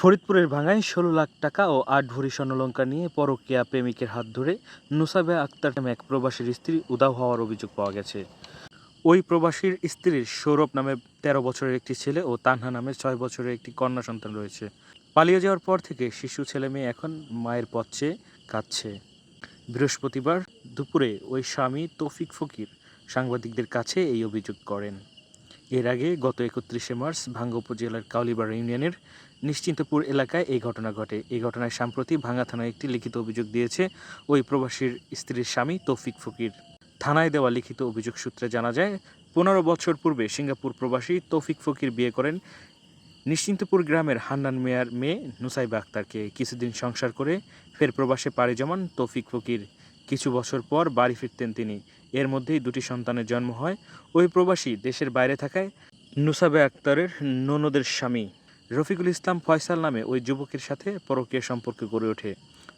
ফরিদপুরের ভাঙায় ষোলো লাখ টাকা ও আট ভরি স্বর্ণলঙ্কা নিয়ে পরকীয়া প্রেমিকের হাত ধরে নুসাবে আক্তার নামে এক প্রবাসীর স্ত্রী উদাও হওয়ার অভিযোগ পাওয়া গেছে। ওই প্রবাসীর স্ত্রীর সৌরভ নামে তেরো বছরের একটি ছেলে ও তানহা নামে ছয় বছরের একটি কন্যা সন্তান রয়েছে। পালিয়ে যাওয়ার পর থেকে শিশু ছেলে মেয়ে এখন মায়ের পথ চেয়ে কাঁদছে। বৃহস্পতিবার দুপুরে ওই স্বামী তৌফিক ফকির সাংবাদিকদের কাছে এই অভিযোগ করেন। এর আগে গত একত্রিশে মার্চ ভাঙ্গা উপজেলার কাউলিবাড়া ইউনিয়নের নিশ্চিন্তপুর এলাকায় এই ঘটনা ঘটে। এই ঘটনায় সম্প্রতি ভাঙ্গা থানায় একটি লিখিত অভিযোগ দিয়েছে, ওই প্রবাসীর স্ত্রীর স্বামী তৌফিক ফকির। থানায় দেওয়া লিখিত অভিযোগ সূত্রে জানা যায়, পনেরো বছর পূর্বে সিঙ্গাপুর প্রবাসী তৌফিক ফকির বিয়ে করেন নিশ্চিন্তপুর গ্রামের হান্নান মেয়ার মেয়ে নুসাইবা আক্তারকে। কিছুদিন সংসার করে ফের প্রবাসে পাড়ি জমান তৌফিক ফকির। কিছু বছর পর বাড়ি ফিরতেন তিনি। এর মধ্যেই দুটি সন্তানের জন্ম হয়। ওই প্রবাসী দেশের বাইরে থাকায় নুসাবে আক্তারের ননদের স্বামী রফিকুল ইসলাম ফয়সাল নামে ওই যুবকের সাথে পরকীয়া সম্পর্ক গড়ে ওঠে।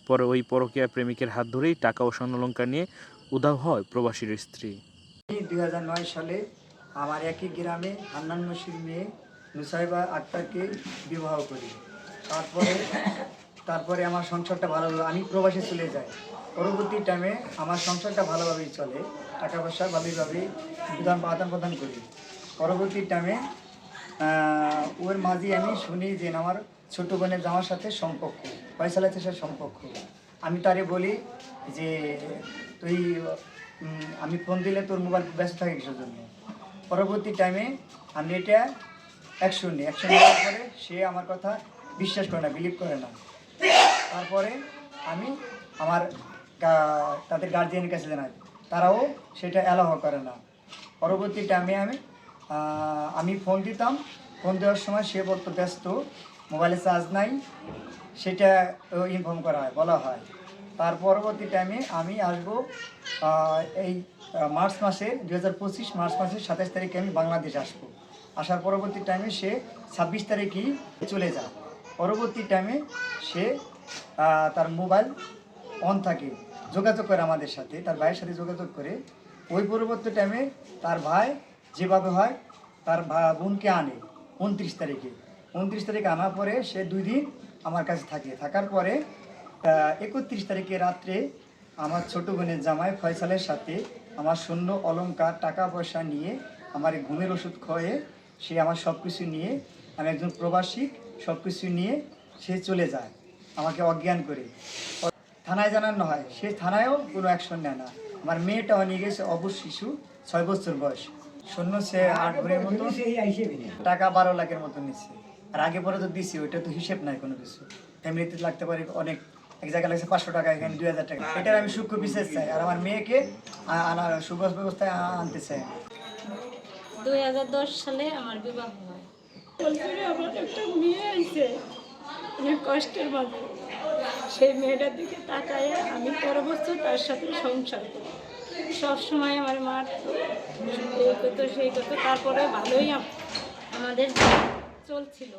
পরে ওই পরকীয়া প্রেমিকের হাত ধরেই টাকা ও স্বর্ণলঙ্কা নিয়ে উধাও হয় প্রবাসীর স্ত্রী। দুই হাজার নয় সালে আমার একই গ্রামে হান্নান নসির মেয়ে নুসাইবা আক্তারকে বিবাহ করি। তারপরে তারপরে আমার সংসারটা ভালো আমি প্রবাসে চলে যাই। পরবর্তী টাইমে আমার সংসারটা ভালোভাবেই চলে। টাকা পয়সা ভালোভাবেই আদান প্রদান করি। পরবর্তী টাইমে ওর মাঝে আমি শুনি যে আমার ছোট বোনের জামার সাথে সম্পর্ক ফয়সালের সাথে সম্পর্ক। আমি তারে বলি যে, তুই আমি ফোন দিলে তোর মোবাইল ব্যস্ত থাকে কিসের জন্য? পরবর্তী টাইমে আমি এটা অ্যাকশন নিই। অ্যাকশন নেওয়ার পরে সে আমার কথা বিশ্বাস করে না বিলিভ করে না। তারপরে আমি আমার তাদের গার্জিয়ানের কাছে জানাই। তারাও সেটা অ্যালাউ করে না। পরবর্তী টাইমে আমি আমি ফোন দিতাম। ফোন দেওয়ার সময় সে বলতো, ব্যস্ত মোবাইলে চার্জ নাই। সেটা ইনফর্ম করা হয়, বলা হয়। তার পরবর্তী টাইমে আমি আসব এই মার্চ মাসে দু হাজার পঁচিশ মার্চ মাসের সাতাশ তারিখে আমি বাংলাদেশ আসব। আসার পরবর্তী টাইমে সে ছাব্বিশ তারিখেই চলে যায়। পরবর্তী টাইমে সে তার মোবাইল অন থাকে, যোগাযোগ করে আমাদের সাথে, তার ভাইয়ের সাথে যোগাযোগ করে। ওই পরবর্তী টাইমে তার ভাই যেভাবে হয়, তার বোনকে আনে উনত্রিশ তারিখে। উনত্রিশ তারিখে আনার পরে সে দুই দিন আমার কাছে থাকে। থাকার পরে একত্রিশ তারিখে রাত্রে আমার ছোট বোনের জামাই ফয়সালের সাথে আমার শূন্য অলংকার, টাকা পয়সা নিয়ে আমার ঘুমের ওষুধ খয়ে সে আমার সব কিছু নিয়ে, আমি একজন প্রবাসী সব কিছু নিয়ে সে চলে যায় আমাকে অজ্ঞান করে। থানায় জানানো হয়, সে থানায়ও কোনো অ্যাকশন নেয় না। আমার মেয়েটাও নিয়ে গেছে অবশ শিশু, ছয় বছর বয়স। শূন্য সে আট ভরের মতো টাকা বারো লাখের মতো নিচ্ছে। আর আগে পরে তো দিছি ওইটা তো হিসেব নাই কোনো কিছু। এমনিতে লাগতে পারে অনেক এক জায়গায় লাগছে পাঁচশো টাকা এখানে দুই হাজার টাকা। এটার আমি সূক্ষ্ম বিশেষ চাই। আর আমার মেয়েকে আনার সুবাস ব্যবস্থায় আনতে চাই। দুই হাজার দশ সালে আমার বিবাহ হয়। আমার একটা মেয়ে আছে অনেক কষ্টের মাঝে সেই মেয়েটার দিকে তাকায় আমি পরবর্তী তার সাথে সংসার করি। সব সময় আমার মার এই করতো সেই করতো তারপরে ভালোই আমাদের চলছিল।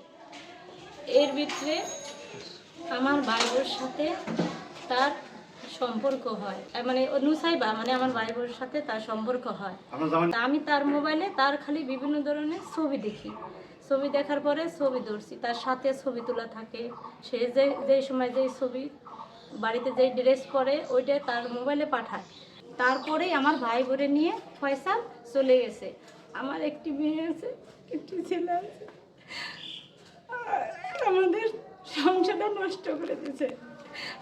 এর ভিতরে আমার ভাইবোর সাথে তার সম্পর্ক হয়। মানে নুসাইবা মানে আমার ভাই বোর সাথে তার সম্পর্ক হয়। আমি তার মোবাইলে তার খালি বিভিন্ন ধরনের ছবি দেখি। ছবি দেখার পরে ছবি ধরছি। তার সাথে ছবি তোলা থাকে। সে যে যেই সময় যেই ছবি বাড়িতে যেই ড্রেস পরে ওইটা তার মোবাইলে পাঠায়। তারপরেই আমার ভাই বোরে নিয়ে ফয়সাল চলে গেছে। আমার একটি মেয়ে আছে, একটি ছেলে আছে। আমাদের সংসারটা নষ্ট করে দিয়েছে।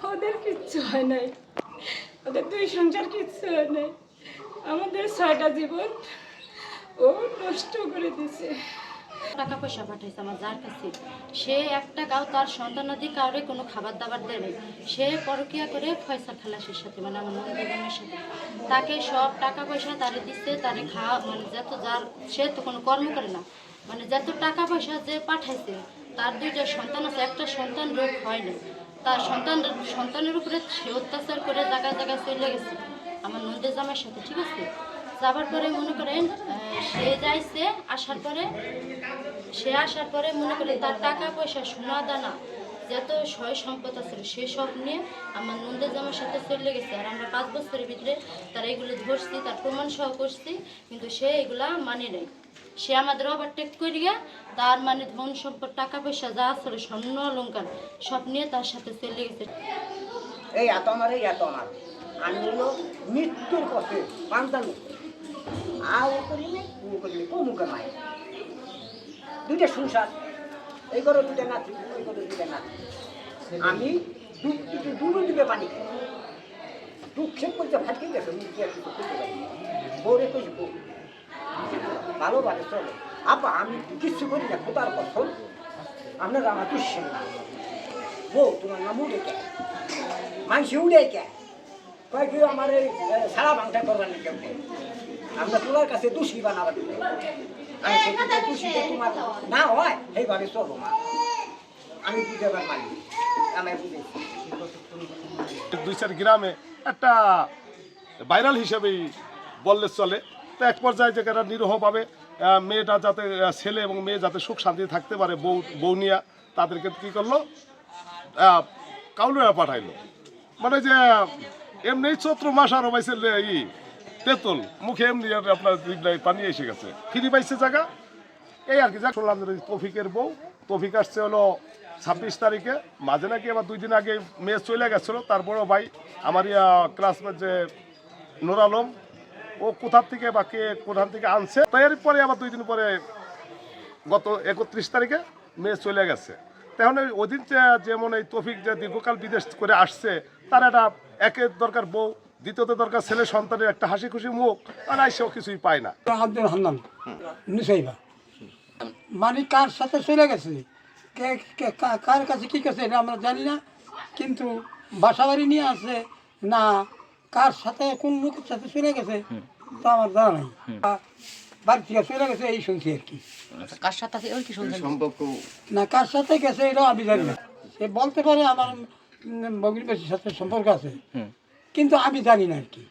ওদের কিচ্ছু হয় নাই। ওদের দুই সংসার কিচ্ছু হয় নাই। আমাদের ছয়টা জীবন ও নষ্ট করে দিয়েছে। টাকা পয়সা পাঠাইছে আমার যার কাছে। সে এক টাকাও তার সন্তানাদি কাউরে কোনো খাবার দাবার দেয় নাই। সে পরকিয়া করে ফয়সা খালাসের সাথে মানে আমার নন্দীগণের সাথে। তাকে সব টাকা পয়সা তারে দিচ্ছে তারে খাওয়া মানে যত যার, সে তো কোনো কর্ম করে না। মানে যত টাকা পয়সা যে পাঠাইছে, তার দুইটা সন্তান আছে। একটা সন্তান রোগ হয় না তার সন্তান, সন্তানের উপরে সে অত্যাচার করে জায়গায় জায়গায় চলে গেছে। আমার নন্দের জামাইয়ের সাথে, ঠিক আছে? যাবার পরে মনে করেন সে যাইছে, আসার পরে, সে আসার পরে মনে করেন তার টাকা পয়সা সোনা দানা যত সয় সম্পদ আছে, সে সব নিয়ে আমার নন্দের জামার সাথে চলে গেছে। আর আমরা পাঁচ বছরের ভিতরে তারা এগুলো ধরছি, তার প্রমাণ সহ করছি, কিন্তু সে এগুলা মানে নেই। সে আমাদের ওভারটেক করিয়া তার মানে ধন সম্পদ টাকা পয়সা যা আসলে স্বর্ণ অলঙ্কার, সব নিয়ে তার সাথে চলে গেছে। এই এত আমার, এই এত আমার। আমি হলো মৃত্যুর পথে দুইটা সংসার, এই করো দুইটা নাতি, ওই করো দুইটা নাতি। আমি ডুবে ডুবে পানি খাই দুঃখে বলতে ফাটকে গেছে দিয়ে কিছু বউ ভালোভাবে চলো। আপা, আমি কিচ্ছু করি না কোথার কসম, আপনারা আমার দুশ্চেন না। বউ, তোমার নাম উঠে কে? মানসি উড়ে কে? কয় কি আমার সারা বাংটা করবার না কেউ? আমরা তোমার কাছে দোষী বানাবার যে তোমার না হয় সেইভাবে চলো মা। আমি বুঝাবার মানি। আমি বুঝেছি দুই চার গ্রামে একটা ভাইরাল হিসেবেই বললে চলে। তো এক পর্যায়ে যেখানে নিরীহভাবে আহ, মেয়েটা যাতে ছেলে এবং মেয়ে যাতে সুখ শান্তি থাকতে পারে বউ বৌনিয়া তাদেরকে কী করল? আহ, কাউলিয়া পাঠাইলো। মানে যে এমনি চৈত্র মাস আরও পাইছে লে- ই। তেঁতুল, মুখে এমনি আপনার পানি এসে গেছে। ফিরি পাইছে জায়গা? এই আর কি যা শুনলাম তফিকের বউ। তফিক আসছে হলো ছাব্বিশ তারিখে। মাঝে নাকি আবার দুই দিন আগে মেয়ে চলে গেছিল। তার বড় ভাই, আমার ইয়া ক্লাসমেট যে নুর আলম, ও কোথার থেকে বা কে কোথার থেকে আনছে এর পরে আবার দুই দিন পরে গত একত্রিশ তারিখে মেয়ে চলে গেছে। তখন ওই দিন যেমন এই তফিক যে দীর্ঘকাল বিদেশ করে আসছে, তার একটা একের দরকার বউ। দ্বিতীয়ত দরকার ছেলে সন্তানের একটা হাসি খুশি মুখ আর সেও কিছুই পায় না। আব্দুল হান্নান নুসাইবা। মানে কার সাথে চলে গেছে? কে কে- কার কাছে কি করছে এটা আমরা জানি না কিন্তু বাসা বাড়ি নিয়ে আছে না কার সাথে কোন লোকের সাথে চলে গেছে তা আমার জানা নাই। বাড়ি থেকে চলে গেছে এই শুনছি আর কি। কার সাথে ওই কি শুনছি না কার সাথে গেছে এটাও আমি জানি না। সে বলতে পারে আমার বগির সাথে সম্পর্ক আছে। কিন্তু আমি জানি না আর কি।